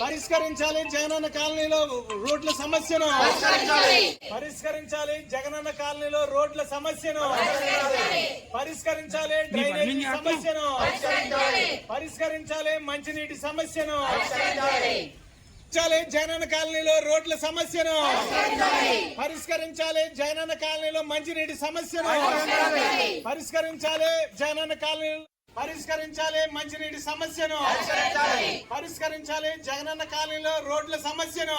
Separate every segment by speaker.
Speaker 1: పరిష్కరించాలి జగనన్న కాలనీలో రోడ్ల సమస్యను. పరిష్కరించాలి. జగనన్న కాలనీలో రోడ్ల సమస్యను. పరిష్కరించాలి. డ్రైనేజీ సమస్యను. పరిష్కరించాలి. మంచినీటి సమస్యను. పరిష్కరించాలి. జగనన్న కాలనీలో రోడ్ల సమస్యను. పరిష్కరించాలి. జగనన్న కాలనీలో మంచినీటి సమస్యను. పరిష్కరించాలి. జగనన్న కాలనీలో పరిష్కరించాలి మంచినీటి సమస్యను. పరిష్కరించాలి. జగనన్న కాలనీలో రోడ్ల సమస్యను.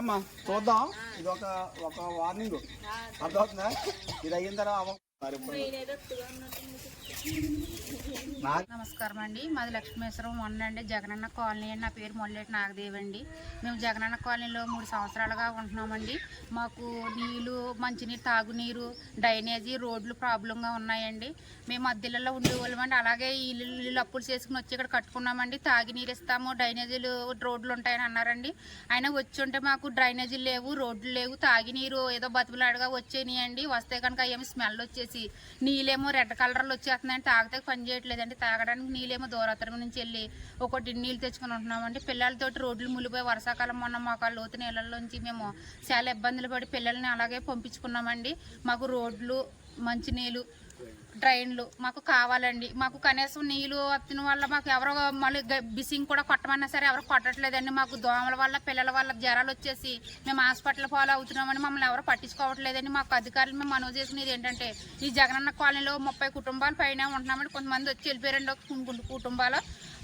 Speaker 2: అమ్మా చూద్దాం. ఇది ఒక ఒక వార్నింగ్ అర్థమవుతుందా? ఇది అయిన తర్వాత
Speaker 3: నమస్కారం అండి. మాది లక్ష్మీశ్వరం. వన్ అండి జగనన్న కాలనీ అండి. నా పేరు మొల్లెటి నాగదేవి అండి. మేము జగనన్న కాలనీలో మూడు సంవత్సరాలుగా ఉంటున్నామండి. మాకు నీళ్ళు మంచినీరు తాగునీరు డ్రైనేజీ రోడ్లు ప్రాబ్లంగా ఉన్నాయండి. మేము మధ్యలలో ఉండేవాళ్ళమండి అలాగే ఇల్లు ఇల్లు అప్పులు చేసుకుని వచ్చి ఇక్కడ కట్టుకున్నామండి. తాగినీరు ఇస్తాము డ్రైనేజీలు రోడ్లు ఉంటాయని అన్నారండి. అయినా వచ్చి ఉంటే మాకు డ్రైనేజీలు లేవు రోడ్లు లేవు తాగినీరు ఏదో బతుకులాడుగా వచ్చేనియండి. వస్తే కనుక ఏమి స్మెల్ వచ్చేసి నీళ్ళేమో రెడ్ కలర్లో వచ్చేస్తున్నాయని తాగితే పని చేయట్లేదండి. తాగడానికి నీళ్ళేమో దూరాత్రం నుంచి వెళ్ళి ఒకటి నీళ్ళు తెచ్చుకొని ఉంటున్నామండి. పిల్లలతోటి రోడ్లు ములిపోయి వర్షాకాలం మొన్న మాకు ఆ లోతు నీళ్ళలోంచి మేము చాలా ఇబ్బందులు పడి పిల్లల్ని అలాగే పంపించుకున్నామండి. మాకు రోడ్లు మంచినీళ్ళు డ్రైన్లు మాకు కావాలండి. మాకు కనీసం నీళ్ళు వచ్చిన వల్ల మాకు ఎవరో మళ్ళీ బిసింగ్ కూడా కొట్టమన్నా సరే ఎవరు కొట్టట్లేదండి. మాకు దోమల వల్ల పిల్లల వల్ల జ్వరాలు వచ్చేసి మేము హాస్పిటల్ ఫాలో అవుతున్నామని మమ్మల్ని ఎవరు పట్టించుకోవట్లేదండి. మాకు అధికారులు మేము మనవి చేసినది ఏంటంటే ఈ జగనన్న కాలనీలో ముప్పై కుటుంబాలు పైన ఉంటున్నామని కొంతమంది వచ్చి వెళ్ళిపోయారండి. కుటుంబాలు.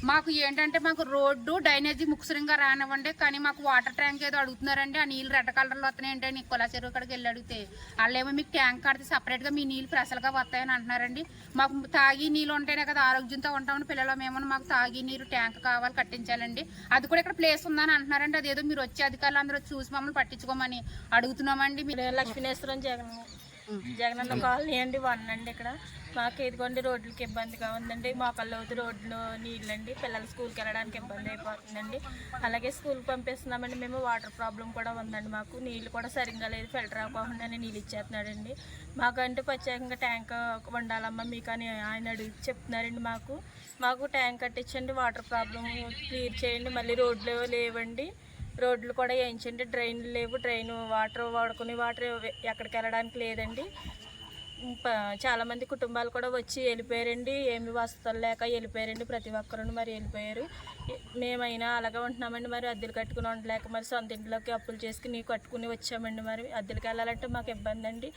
Speaker 3: మాకు ఏంటంటే మాకు రోడ్డు డ్రైనేజీ ముక్సరంగా రానివ్వండి. కానీ మాకు వాటర్ ట్యాంక్ ఏదో అడుగుతున్నారండి. ఆ నీళ్ళు రెడ్ కలర్లో వస్తున్నాయి ఏంటంటే కొలా చెరువు కాడికి వెళ్ళి అడిగితే వాళ్ళేమో మీకు ట్యాంక్ కడితే సపరేట్గా మీ నీళ్ళు ఫ్రెషల్గా వస్తాయని అంటున్నారు. అంటున్నారండి మాకు తాగి నీళ్ళు ఉంటేనే కదా ఆరోగ్యంతో ఉంటామని పిల్లలు మేము మాకు తాగి నీరు ట్యాంక్ కావాలి కట్టించాలండి. అది కూడా ఇక్కడ ప్లేస్ ఉందని అంటున్నారండి. అదేదో మీరు వచ్చే అధికారులు అందరూ చూసి మమ్మల్ని పట్టించుకోమని అడుగుతున్నామండి. మీరు
Speaker 4: లక్ష్మీనేశ్వరం జగన్. జగనన్న కాలనీ అండి వన్ అండి ఇక్కడ. మాకు ఇదిగోండి రోడ్లకి ఇబ్బందిగా ఉందండి. మోకాళ్ళలోతు రోడ్లు నీళ్ళండి పిల్లలు స్కూల్కి వెళ్ళడానికి ఇబ్బంది అయిపోతుందండి. అలాగే స్కూల్కి పంపిస్తున్నామండి. మేము వాటర్ ప్రాబ్లం కూడా ఉందండి మాకు. నీళ్ళు కూడా సరిగ్గా లేదు ఫిల్టర్ అవ్వకుండానే నీళ్ళు ఇచ్చేస్తున్నాడండి. మాకంటే ప్రత్యేకంగా ట్యాంక్ ఉండాలమ్మా మీకు అని ఆయన అడిగి చెప్తున్నారండి మాకు. మాకు ట్యాంక్ కట్టించండి వాటర్ ప్రాబ్లం క్లియర్ చేయండి మళ్ళీ రోడ్లు లేవండి. రోడ్లు కూడా వేయించండి. డ్రైన్లు లేవు. డ్రైన్ వాటర్ వాడుకునే వాటర్ ఎక్కడికి వెళ్ళడానికి లేదండి. చాలామంది కుటుంబాలు కూడా వచ్చి వెళ్ళిపోయారండి. ఏమి వసతులు లేక వెళ్ళిపోయారండి. ప్రతి ఒక్కరు మరి వెళ్ళిపోయారు. మేమైనా అలాగే ఉంటున్నామండి. మరి అద్దెలు కట్టుకుని ఉండలేక మరి సొంత ఇంట్లోకి అప్పులు చేసుకుని కట్టుకుని వచ్చామండి మరి. అద్దెలకు వెళ్ళాలంటే మాకు ఇబ్బంది అండి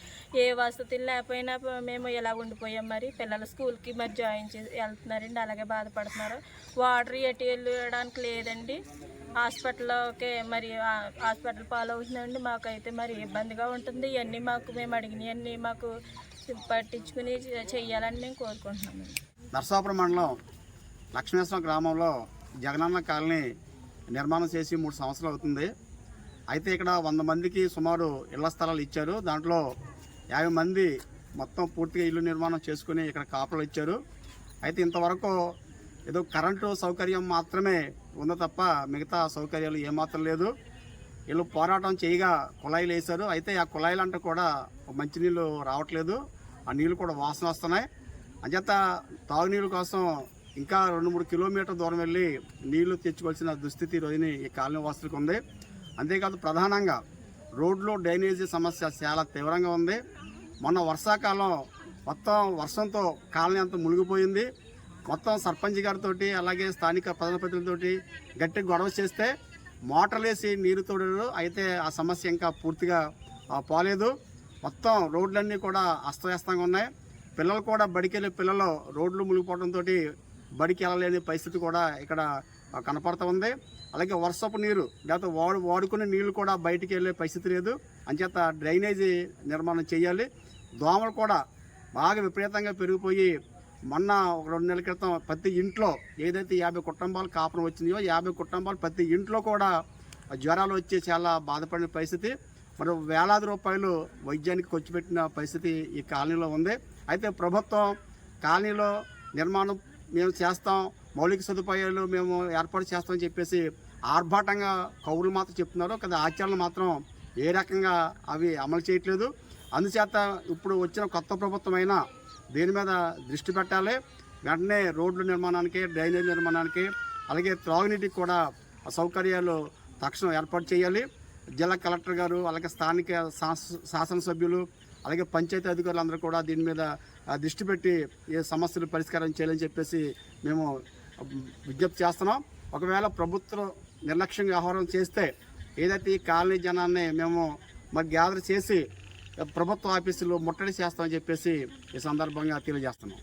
Speaker 4: ఏ వసతులు లేకపోయినా మేము ఇలా ఉండిపోయాం మరి? పిల్లలు స్కూల్కి మరి జాయిన్ చేసి వెళ్తున్నారండి. అలాగే బాధపడుతున్నారు. వాటర్ ఎటు వెళ్ళడానికి లేదండి. హాస్పిటల్లోకి మరి ఆ- హాస్పిటల్ పాలు అవుతుందండి మాకైతే మరి ఇబ్బందిగా ఉంటుంది. ఇవన్నీ మాకు మేము అడిగినవన్నీ మాకు పట్టించుకుని చెయ్యాలని మేము కోరుకుంటున్నామండి.
Speaker 2: నర్సాపురం మండలం లక్ష్మేశ్వరం గ్రామంలో జగనన్న కాలనీ నిర్మాణం చేసి మూడు సంవత్సరాలు అవుతుంది. అయితే ఇక్కడ వంద మందికి సుమారు ఇళ్ళ స్థలాలు ఇచ్చారు. దాంట్లో యాభై మంది మొత్తం పూర్తిగా ఇల్లు నిర్మాణం చేసుకుని ఇక్కడ కాపులు ఇచ్చారు. అయితే ఇంతవరకు ఏదో కరెంటు సౌకర్యం మాత్రమే ఉంది తప్ప మిగతా సౌకర్యాలు ఏమాత్రం లేదు. వీళ్ళు పోరాటం చేయగా కుళాయిలు వేశారు. అయితే ఆ కుళాయిలు అంటే కూడా మంచినీళ్ళు రావట్లేదు. ఆ నీళ్ళు కూడా వాసన వస్తున్నాయి. అంచేత తాగునీళ్ళ కోసం ఇంకా రెండు మూడు కిలోమీటర్ దూరం వెళ్ళి నీళ్ళు తెచ్చుకోవాల్సిన దుస్థితి రోజుని ఈ కాలనీ వాసులకు ఉంది. అంతేకాదు ప్రధానంగా రోడ్లు డ్రైనేజీ సమస్య చాలా తీవ్రంగా ఉంది. మొన్న వర్షాకాలం మొత్తం వర్షంతో కాలనీ అంతా మునిగిపోయింది. మొత్తం సర్పంచ్ గారితో అలాగే స్థానిక ప్రజాప్రతినిధులతో గట్టి గొడవ చేస్తే మోటార్లేసి నీరు తోడారు అయితే ఆ సమస్య ఇంకా పూర్తిగా పోలేదు. మొత్తం రోడ్లన్నీ కూడా అస్తవ్యస్తంగా ఉన్నాయి. పిల్లలు కూడా బడికెళ్ళి పిల్లలు రోడ్లు మునిగిపోవడంతో బడికి వెళ్ళలేని పరిస్థితి కూడా ఇక్కడ కనపడుతూ ఉంది. అలాగే వర్షపు నీరు లేకపోతే వాడు వాడుకునే నీళ్ళు కూడా బయటికి వెళ్ళే పరిస్థితి లేదు. అంచేత డ్రైనేజీ నిర్మాణం చేయాలి. దోమలు కూడా బాగా విపరీతంగా పెరిగిపోయి మొన్న ఒక రెండు నెలల క్రితం ప్రతి ఇంట్లో ఏదైతే యాభై కుటుంబాలు కాపురం వచ్చిందో యాభై కుటుంబాలు ప్రతి ఇంట్లో కూడా జ్వరాలు వచ్చి చాలా బాధపడిన పరిస్థితి. మరి వేలాది రూపాయలు వైద్యానికి ఖర్చు పెట్టిన పరిస్థితి ఈ కాలనీలో ఉంది. అయితే ప్రభుత్వం కాలనీలో నిర్మాణం మేము చేస్తాం మౌలిక సదుపాయాలు మేము ఏర్పాటు చేస్తామని చెప్పేసి ఆర్భాటంగా కౌరులు మాత్రం చెప్తున్నారు. కదా ఆచరణలు మాత్రం ఏ రకంగా అవి అమలు చేయట్లేదు. అందుచేత ఇప్పుడు వచ్చిన కొత్త ప్రభుత్వమైనా దీని మీద దృష్టి పెట్టాలి? వెంటనే రోడ్ల నిర్మాణానికి డ్రైనేజ్ నిర్మాణానికి అలాగే త్రాగునీటికి కూడా సౌకర్యాలు తక్షణం ఏర్పాటు చేయాలి. జిల్లా కలెక్టర్ గారు అలాగే స్థానిక శాస- శాసనసభ్యులు అలాగే పంచాయతీ అధికారులు అందరూ కూడా దీని మీద దృష్టి పెట్టి ఏ సమస్యలు పరిష్కారం చేయాలని చెప్పేసి మేము విజ్ఞప్తి చేస్తున్నాం. ఒకవేళ ప్రభుత్వం నిర్లక్ష్యంగా వ్యవహారం చేస్తే ఏదైతే ఈ కాలనీ జనాన్ని మేము మరి గ్యాదర్ చేసి ప్రభుత్వ ఆఫీసులో ముట్టడి చేస్తామని చెప్పేసి ఈ సందర్భంగా తెలియజేస్తున్నాం.